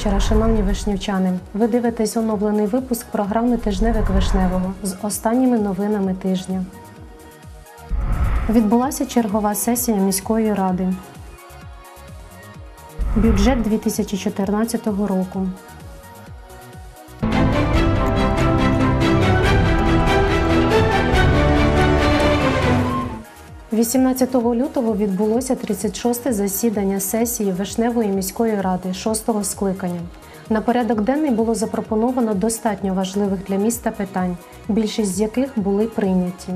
Вечора, шановні вишнівчани. Ви дивитесь оновлений випуск програми Тижневик Вишневого з останніми новинами тижня. Відбулася чергова сесія міської ради. Бюджет 2014 року. 18 лютого відбулося 36-те засідання сесії Вишневої міської ради 6-го скликання. На порядок денний було запропоновано достатньо важливих для міста питань, більшість з яких були прийняті.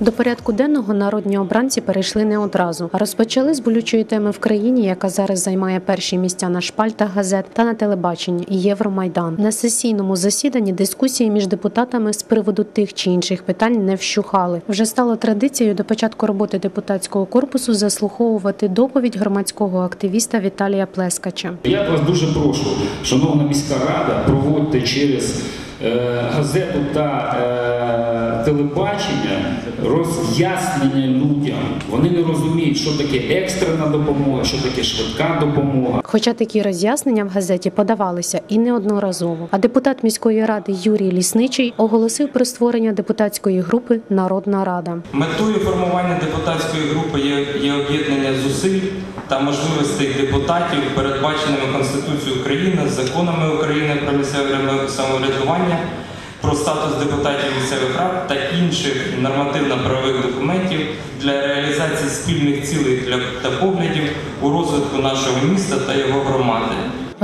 До порядку денного народні обранці перейшли не одразу, а розпочали з болючої теми в країні, яка зараз займає перші місця на шпальтах газет та на телебаченні Євромайдан. На сесійному засіданні дискусії між депутатами з приводу тих чи інших питань не вщухали. Вже стало традицією до початку роботи депутатського корпусу заслуховувати доповідь громадського активіста Віталія Плескача. Я вас дуже прошу, шановна міська рада, проводьте через е, газету та е, телебачення роз'яснення людям. Вони не розуміють, що таке екстрена допомога, що таке швидка допомога. Хоча такі роз'яснення в газеті подавалися і неодноразово. А депутат міської ради Юрій Лісничий оголосив про створення депутатської групи Народна Рада. Метою формування депутатської групи є, є об'єднання зусиль та можливостей депутатів, передбаченими Конституцією України, законами України про місцеве самоврядування, про статус депутатів місцевих рад та інших нормативно-правових документів для реалізації спільних цілей та поглядів у розвитку нашого міста та його громади.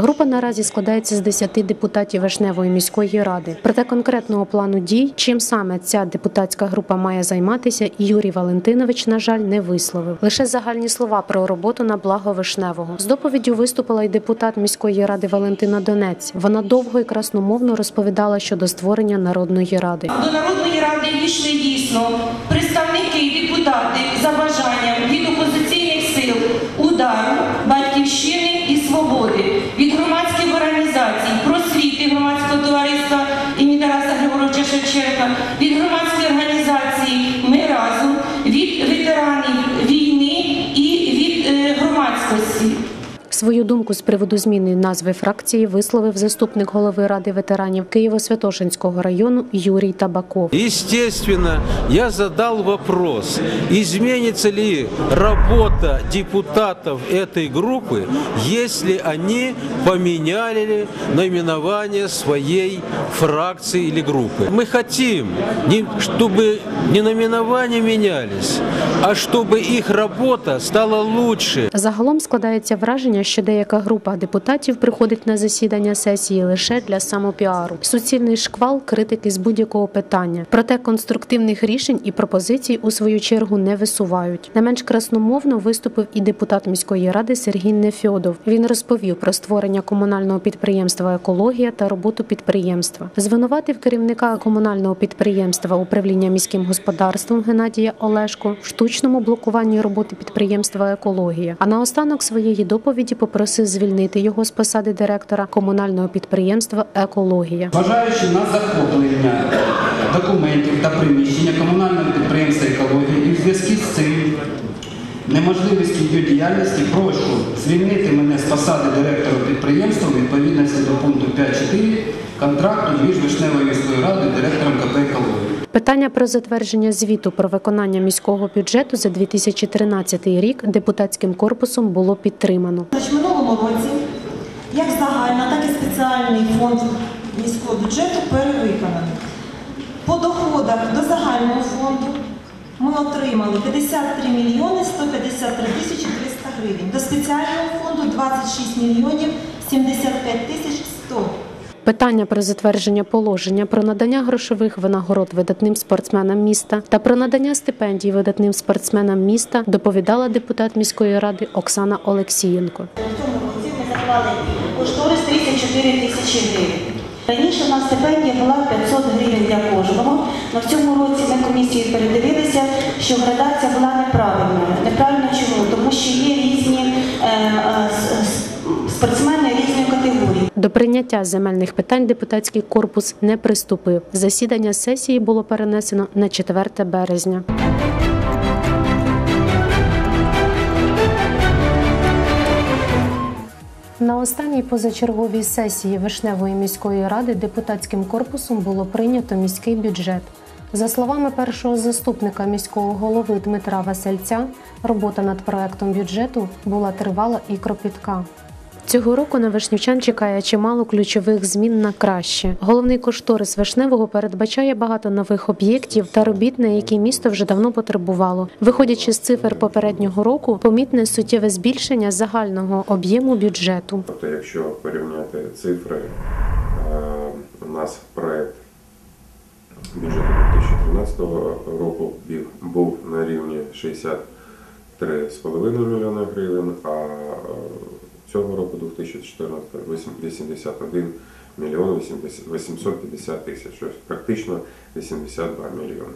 Група наразі складається з 10 депутатів Вишневої міської ради. Проте конкретного плану дій, чим саме ця депутатська група має займатися, Юрій Валентинович, на жаль, не висловив. Лише загальні слова про роботу на благо Вишневого. З доповіддю виступила й депутат міської ради Валентина Донець. Вона довго і красномовно розповідала щодо створення народної ради. До Народної ради війшли дійсно думку з приводу зміни назви фракції висловив заступник голови ради ветеранів Києво-Святошинського району Юрій Табаков. Естественно, я задал вопрос, изменится ли работа депутатов этой группы, если они поменяли наименование своей фракции или группы. Мы хотим, не- чтобы не наименования менялись, а чтобы их работа стала лучше. Загалом складається враження, що деяка група депутатів приходить на засідання сесії лише для самопіару. Суцільний шквал критики з будь-якого питання. Проте конструктивних рішень і пропозицій у свою чергу не висувають. Не менш красномовно виступив і депутат міської ради Сергій Нефьодов. Він розповів про створення комунального підприємства Екологія та роботу підприємства. Звинуватив керівника комунального підприємства управління міським господарством Геннадія Олешко в штучному блокуванні роботи підприємства Екологія. А наостанок своєї доповіді попросив звільнити його з посади директора комунального підприємства Екологія. Бажаючи на захоплення документів та приміщення комунального підприємства екології і в зв'язку з цим неможливістю її діяльності прошу звільнити мене з посади директора підприємства відповідності до пункту 5.4 контракту між Вишневою міською радою директором КП «Екологія». Питання про затвердження звіту про виконання міського бюджету за 2013 рік депутатським корпусом було підтримано. В минулому році як загальна, так і спеціальний фонд міського бюджету перевиконаний. По доходах до загального фонду ми отримали 53 мільйони 153 тисячі 300 гривень. До спеціального фонду 26 мільйонів 75 тисяч 100 Питання про затвердження положення про надання грошових винагород видатним спортсменам міста та про надання стипендій видатним спортсменам міста доповідала депутат міської ради Оксана Олексієнко. В цьому році ми заклали кошторис 34 тисячі гривень. Раніше у нас стипендія була 500 гривень для кожного, але в цьому році ми комісією передивилися, що градація була неправильною. Неправильно чому? Тому що є різні е, е, спортсмени різної категорії. До прийняття земельних питань депутатський корпус не приступив. Засідання сесії було перенесено на 4 березня. На останній позачерговій сесії Вишневої міської ради депутатським корпусом було прийнято міський бюджет. За словами першого заступника міського голови Дмитра Васильця, робота над проектом бюджету була тривала і кропітка. Цього року на вишнівчан чекає чимало ключових змін на краще. Головний кошторис вишневого передбачає багато нових об'єктів та робіт, на які місто вже давно потребувало. Виходячи з цифр попереднього року, помітне суттєве збільшення загального об'єму бюджету. Тобто, якщо порівняти цифри, е, у нас проект бюджету 2013 року був на рівні 63,5 мільйони гривень, а е, цього року 2014 81 мільйон 850 тисяч, тобто практично 82 мільйони.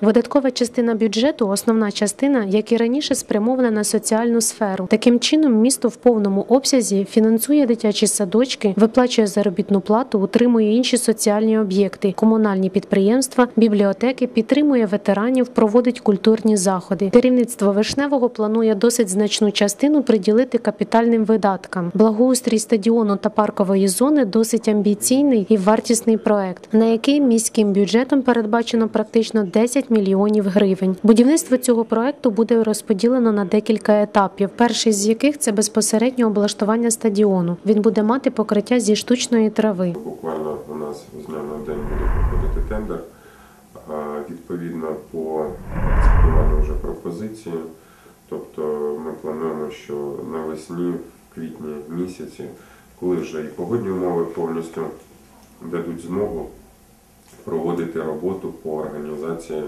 Видаткова частина бюджету основна частина, як і раніше, спрямована на соціальну сферу. Таким чином, місто в повному обсязі фінансує дитячі садочки, виплачує заробітну плату, утримує інші соціальні об'єкти, комунальні підприємства, бібліотеки, підтримує ветеранів, проводить культурні заходи. Керівництво вишневого планує досить значну частину приділити капітальним видаткам. Благоустрій стадіону та паркової зони досить амбіційний і вартісний проект, на який міським бюджетом передбачено практично 10 мільйонів гривень. Будівництво цього проекту буде розподілено на декілька етапів. Перший з яких це безпосередньо облаштування стадіону. Він буде мати покриття зі штучної трави. Буквально у нас з дня на день буде проходити тендер. Відповідно по вже пропозиції. Тобто ми плануємо, що навесні, в квітні місяці, коли вже і погодні умови повністю дадуть змогу проводити роботу по організації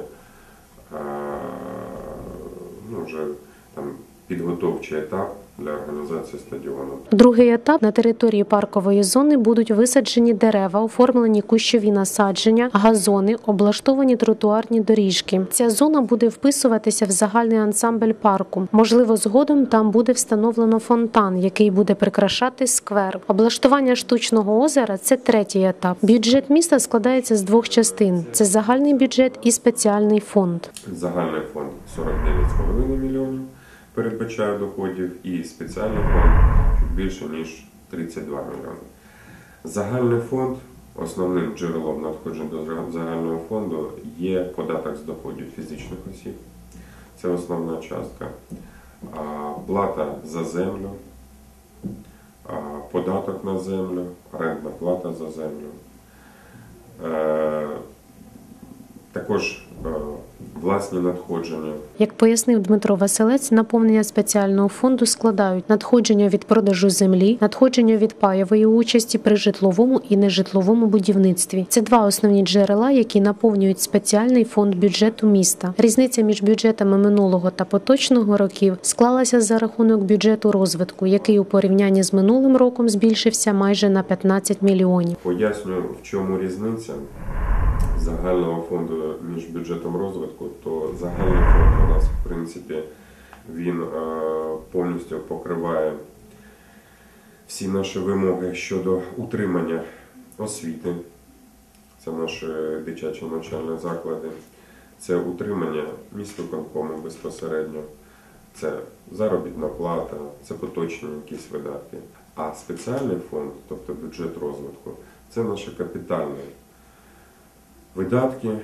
ну, вже там підготовчий етап для організації стадіону. Другий етап на території паркової зони будуть висаджені дерева, оформлені кущові насадження, газони, облаштовані тротуарні доріжки. Ця зона буде вписуватися в загальний ансамбль парку. Можливо, згодом там буде встановлено фонтан, який буде прикрашати сквер. Облаштування штучного озера це третій етап. Бюджет міста складається з двох частин: це загальний бюджет і спеціальний фонд. Загальний фонд 49,5 мільйонів передбачає доходів і спеціальний фонд більше ніж 32 мільйони. Загальний фонд основним джерелом надходжень до загального фонду є податок з доходів фізичних осіб. Це основна частка. Плата за землю, податок на землю, орендна плата за землю. Е, Також е, власні надходження Як пояснив Дмитро Василець, наповнення спеціального фонду складають надходження від продажу землі, надходження від паєвої участі при житловому і нежитловому будівництві. Це два основні джерела, які наповнюють спеціальний фонд бюджету міста. Різниця між бюджетами минулого та поточного років склалася за рахунок бюджету розвитку, який у порівнянні з минулим роком збільшився майже на 15 мільйонів. Поясню, в чому різниця загального фонду між бюджетом розвитку, то загальний фонд у нас, в принципі, він е, повністю покриває всі наші вимоги щодо утримання освіти. Це наші дитячі навчальні заклади, це утримання міськвиконкому безпосередньо, це заробітна плата, це поточні якісь видатки. А спеціальний фонд, тобто бюджет розвитку, це наші капітальні видатки,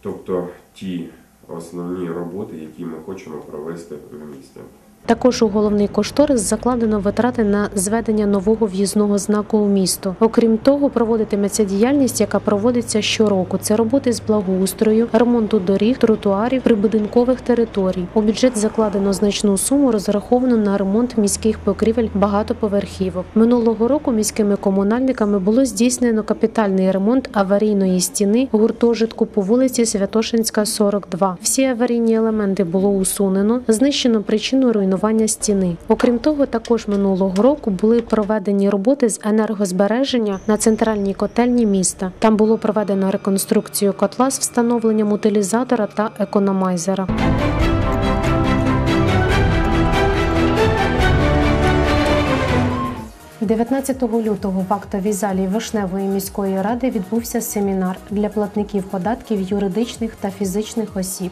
тобто ті основні роботи, які ми хочемо провести в місті. Також у головний кошторис закладено витрати на зведення нового в'їзного знаку у місто. Окрім того, проводитиметься діяльність, яка проводиться щороку. Це роботи з благоустрою, ремонту доріг, тротуарів, прибудинкових територій. У бюджет закладено значну суму, розраховану на ремонт міських покрівель багатоповерхівок. Минулого року міськими комунальниками було здійснено капітальний ремонт аварійної стіни гуртожитку по вулиці Святошинська, 42. Всі аварійні елементи було усунено, знищено причину руйнування стіни. Окрім того, також минулого року були проведені роботи з енергозбереження на центральній котельні міста. Там було проведено реконструкцію котла з встановленням утилізатора та економайзера. – 19 лютого в актовій залі Вишневої міської ради відбувся семінар для платників податків юридичних та фізичних осіб.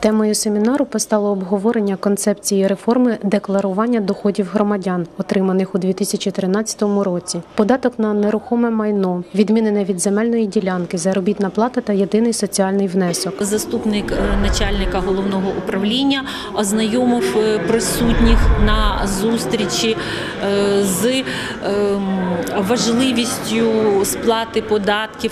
Темою семінару постало обговорення концепції реформи декларування доходів громадян, отриманих у 2013 році, податок на нерухоме майно, відмінене від земельної ділянки, заробітна плата та єдиний соціальний внесок. Заступник е, начальника головного управління ознайомив е, присутніх на зустрічі е, з ем, важливістю сплати податків,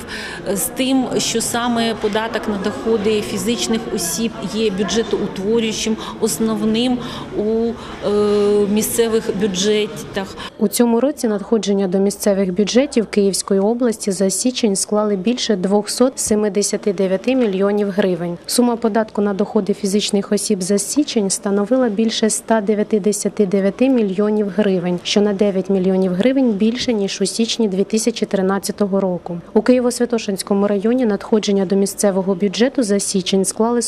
з тим, що саме податок на доходи фізичних осіб є бюджетоутворюючим, основним у е, місцевих бюджетах. У цьому році надходження до місцевих бюджетів Київської області за січень склали більше 279 мільйонів гривень. Сума податку на доходи фізичних осіб за січень становила більше 199 мільйонів гривень, що на 9 мільйонів гривень більше ніж у січні 2013 року. У Києво-Святошинському районі надходження до місцевого бюджету за січень склали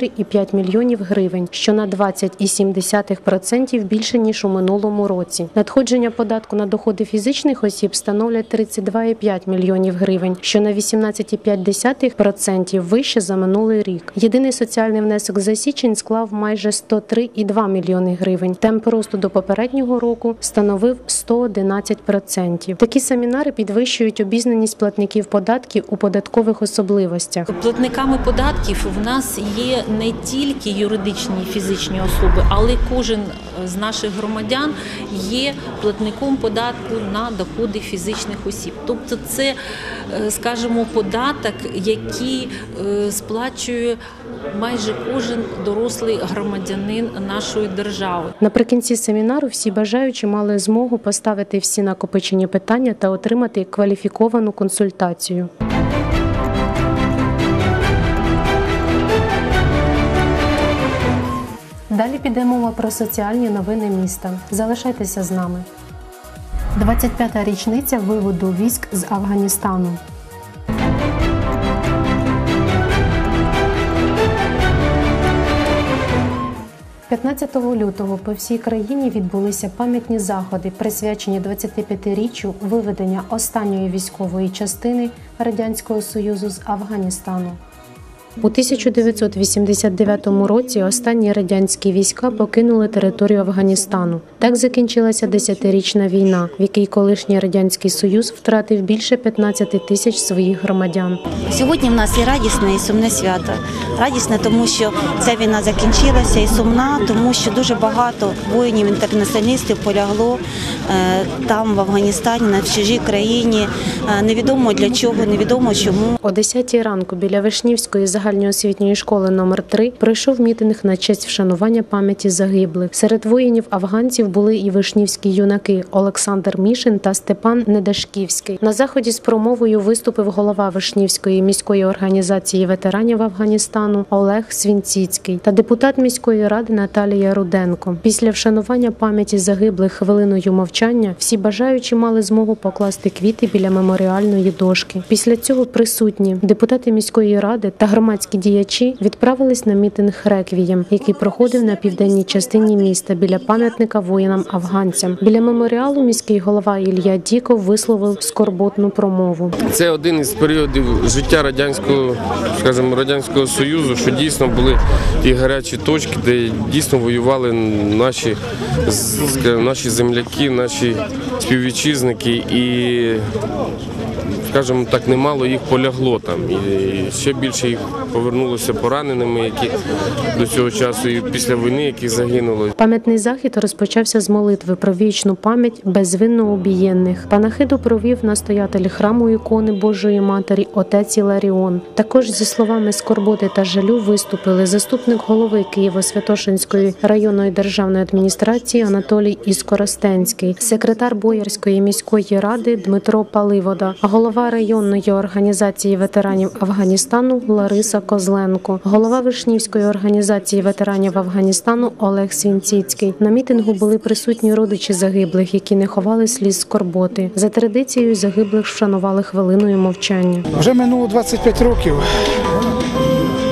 44,5 мільйонів гривень, що на 20,7% більше ніж у минулому році. Надходження податку на доходи фізичних осіб становлять 32,5 мільйонів гривень, що на 18,5% вище за минулий рік. Єдиний соціальний внесок за січень склав майже 103,2 мільйони гривень. Темп росту до попереднього року становив 111%. Такі семінари підвищують обізнаність платників податків у податкових особливостях. Платниками податків в нас є не тільки юридичні і фізичні особи, але кожен з наших громадян є платником податку на доходи фізичних осіб. Тобто, це, е, скажімо, податок, який е, сплачує майже кожен дорослий громадянин нашої держави. Наприкінці семінару всі бажаючі мали змогу поставити всі накопичені питання та отримати кваліфіковану консультацію. Далі піде мова про соціальні новини міста. Залишайтеся з нами. 25-та річниця виводу військ з Афганістану. 15 лютого по всій країні відбулися пам'ятні заходи, присвячені 25-річчю виведення останньої військової частини Радянського Союзу з Афганістану. У 1989 році останні радянські війська покинули територію Афганістану. Так закінчилася десятирічна війна, в якій колишній радянський союз втратив більше 15 тисяч своїх громадян. Сьогодні в нас і радісне, і сумне свято. Радісне, тому що ця війна закінчилася, і сумна, тому що дуже багато воїнів-інтернаціоналістів полягло е, там, в Афганістані, на чужій країні. Е, Невідомо для чого, невідомо чому. О 10 ранку біля Вишнівської загальноосвітньої школи номер 3 пройшов мітинг на честь вшанування пам'яті загиблих. Серед воїнів афганців були і вишнівські юнаки Олександр Мішин та Степан Недашківський. На заході з промовою виступив голова Вишнівської міської організації ветеранів Афганістану Олег Свінціцький та депутат міської ради Наталія Руденко. Після вшанування пам'яті загиблих хвилиною мовчання всі бажаючі мали змогу покласти квіти біля меморіальної дошки. Після цього присутні депутати міської ради та громадські діячі відправились на мітинг реквієм, який проходив на південній частині міста біля пам'ятника воїнам афганцям. Біля меморіалу міський голова Ілля Діков висловив скорботну промову. Це один із періодів життя радянського, скажімо, радянського союзу, що дійсно були ті гарячі точки, де дійсно воювали наші, скажімо, наші земляки, наші співвітчизники і. Скажімо так, немало їх полягло там, і ще більше їх повернулося пораненими, які до цього часу і після війни, які загинули. Пам'ятний захід розпочався з молитви про вічну пам'ять безвинно обієнних. Панахиду провів настоятель храму ікони Божої Матері отець Іларіон. Також зі словами скорботи та жалю виступили заступник голови Києво-Святошинської районної державної адміністрації Анатолій Іскоростенський, секретар Боярської міської ради Дмитро Паливода, голова районної організації ветеранів Афганістану Лариса Козленко, голова Вишнівської організації ветеранів Афганістану Олег Свінціцький. На мітингу були присутні родичі загиблих, які не ховали сліз скорботи. За традицією загиблих вшанували хвилиною мовчання. Вже минуло 25 років,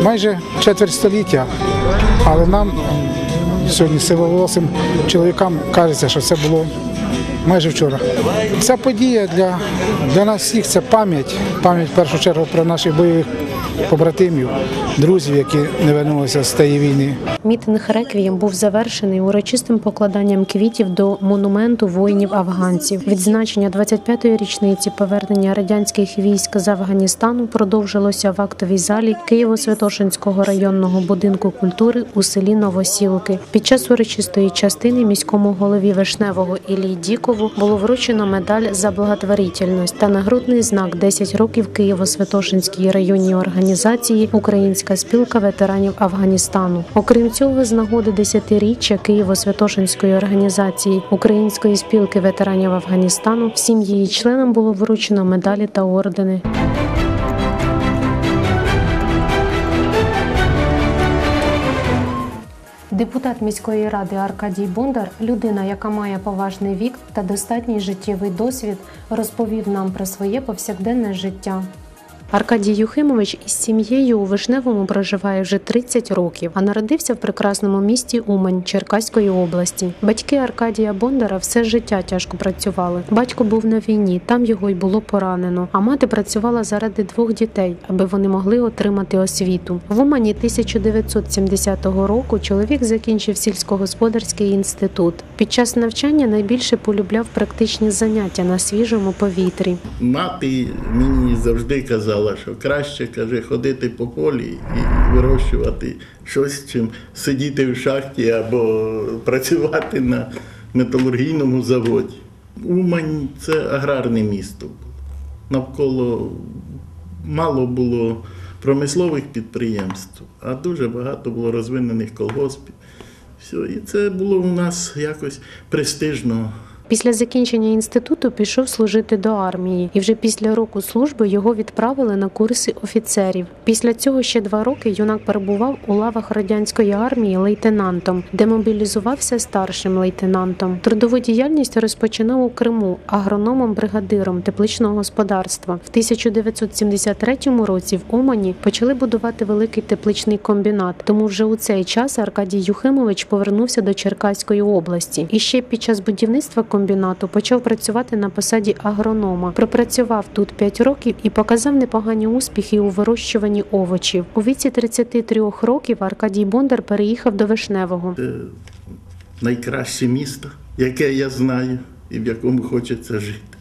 майже четверть століття, але нам сьогодні сивоволосим чоловікам кажеться, що це було майже вчора. Ця подія для, для нас всіх це пам'ять, пам'ять в першу чергу про наших бойових побратимів, друзів, які не вернулися з тієї війни. Мітинг реквієм був завершений урочистим покладанням квітів до монументу воїнів-афганців. Відзначення 25-ї річниці повернення радянських військ з Афганістану продовжилося в актовій залі Києво-Святошинського районного будинку культури у селі Новосілки. Під час урочистої частини міському голові Вишневого Іллі Дікову було вручено медаль за благотворительність та нагрудний знак 10 років Києво-Святошинській районній організації Українська спілка ветеранів Афганістану. Окрім цього, з нагоди десятиріччя Києво-Святошинської організації Української спілки ветеранів Афганістану всім її членам було вручено медалі та ордени. Депутат міської ради Аркадій Бондар, людина, яка має поважний вік та достатній життєвий досвід, розповів нам про своє повсякденне життя. Аркадій Юхимович із сім'єю у Вишневому проживає вже 30 років, а народився в прекрасному місті Умань Черкаської області. Батьки Аркадія Бондара все життя тяжко працювали. Батько був на війні, там його й було поранено. А мати працювала заради двох дітей, аби вони могли отримати освіту. В Умані 1970 року чоловік закінчив сільськогосподарський інститут. Під час навчання найбільше полюбляв практичні заняття на свіжому повітрі. Мати мені завжди казала, що краще каже ходити по полі і вирощувати щось, чим сидіти в шахті або працювати на металургійному заводі. Умань це аграрне місто. Навколо мало було промислових підприємств, а дуже багато було розвинених колгоспів. Все, і це було у нас якось престижно. Після закінчення інституту пішов служити до армії, і вже після року служби його відправили на курси офіцерів. Після цього ще два роки юнак перебував у лавах радянської армії лейтенантом, де мобілізувався старшим лейтенантом. Трудову діяльність розпочинав у Криму агрономом-бригадиром тепличного господарства. В 1973 році в Умані почали будувати великий тепличний комбінат. Тому вже у цей час Аркадій Юхимович повернувся до Черкаської області. І ще під час будівництва комбінату почав працювати на посаді агронома. Пропрацював тут 5 років і показав непогані успіхи у вирощуванні овочів. У віці 33 років Аркадій Бондар переїхав до Вишневого. Це найкраще місто, яке я знаю і в якому хочеться жити.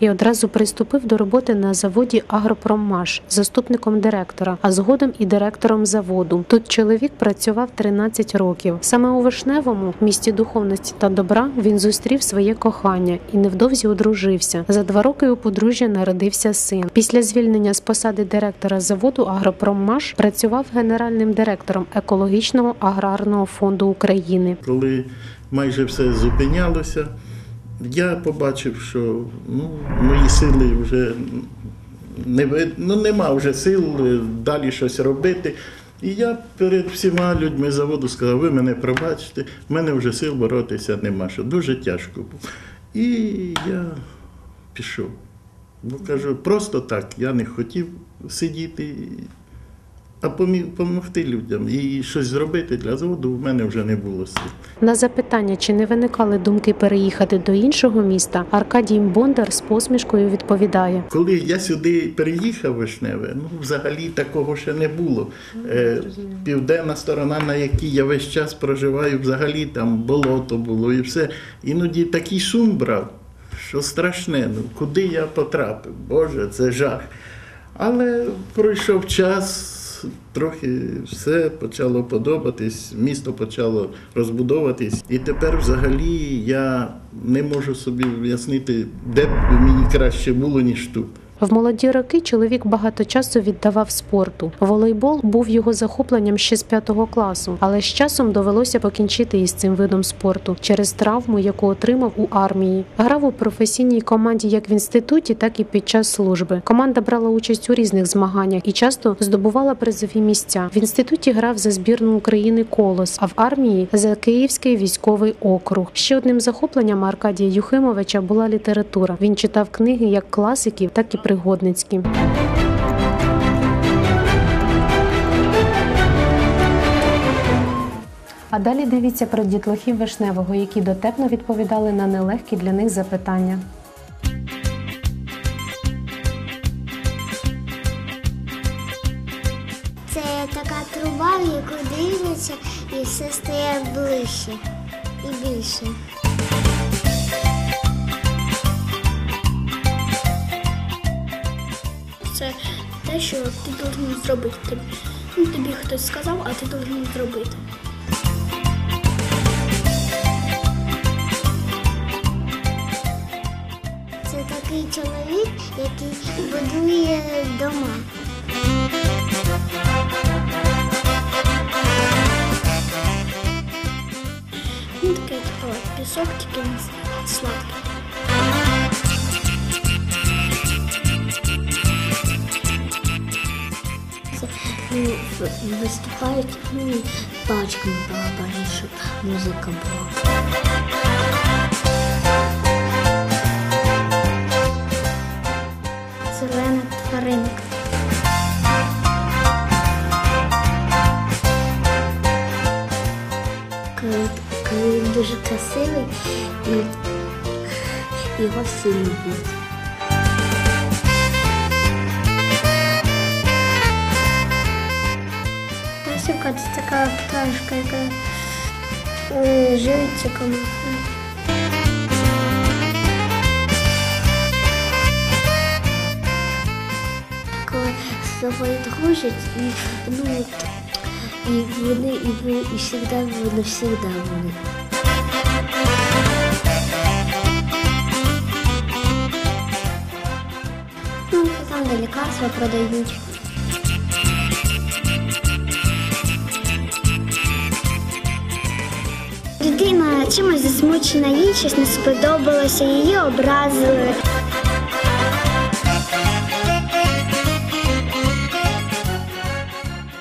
І одразу приступив до роботи на заводі Агропроммаш заступником директора, а згодом і директором заводу. Тут чоловік працював 13 років. Саме у Вишневому, місті духовності та добра, він зустрів своє кохання і невдовзі одружився. За два роки у подружжя народився син. Після звільнення з посади директора заводу Агропроммаш працював генеральним директором екологічного аграрного фонду України. Коли майже все зупинялося, я побачив, що ну, мої сили вже не ну, нема вже сил далі щось робити. І я перед всіма людьми заводу сказав, ви мене пробачите, в мене вже сил боротися нема, що дуже тяжко було. І я пішов. Бо кажу, просто так, я не хотів сидіти, а допомогти людям і щось зробити для заводу в мене вже не було сил. На запитання, чи не виникали думки переїхати до іншого міста, Аркадій Бондар з посмішкою відповідає. Коли я сюди переїхав Вишневе, ну взагалі такого ще не було. Е, південна сторона, на якій я весь час проживаю, взагалі там болото було і все. Іноді такий шум брав, що страшне. Ну куди я потрапив? Боже, це жах. Але пройшов час. Трохи все почало подобатись, місто почало розбудовуватись. І тепер взагалі я не можу собі в'яснити, де б мені краще було, ніж тут. В молоді роки чоловік багато часу віддавав спорту. Волейбол був його захопленням ще з п'ятого класу, але з часом довелося покінчити із цим видом спорту через травму, яку отримав у армії. Грав у професійній команді як в інституті, так і під час служби. Команда брала участь у різних змаганнях і часто здобувала призові місця. В інституті грав за збірну України Колос, а в армії за Київський військовий округ. Ще одним захопленням Аркадія Юхимовича була література. Він читав книги як класиків, так і пригодницькі. А далі дивіться про дітлахів Вишневого, які дотепно відповідали на нелегкі для них запитання. Це така труба, в яку дивляться, і все стає ближче і більше. те, що ти повинен зробити. Тобі, ну, тобі хтось сказав, а ти повинен зробити. Це такий чоловік, який будує дома. Ну, таке типу, пісок, тільки не сладкий. Виступають ну, пачками барабанять, щоб музика була. Зелена тваринка. Коли він дуже красивий, і його всі люблять. пташка, яка е, живиться комахою. коли з собою дружать, і, ну, от, і вони, і ви, і завжди вони, завжди вони. Ну, там де лікарства продають. Дитина чимось засмучена, їй щось не сподобалося, її образили.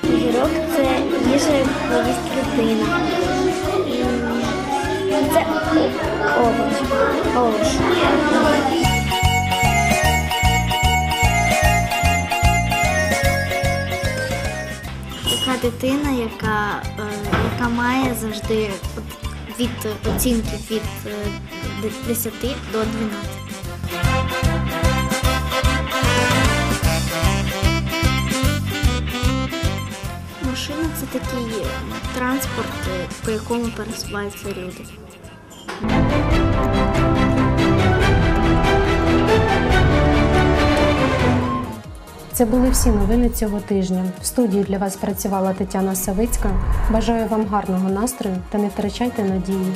Гірок це їжа, їсть людина. Це овоч. Овоч. Така дитина, яка, е, яка має завжди від оцінки від е, 10 до 12. Машина це такий транспорт, е, по якому пересуваються люди. Це були всі новини цього тижня. В студії для вас працювала Тетяна Савицька. Бажаю вам гарного настрою та не втрачайте надії.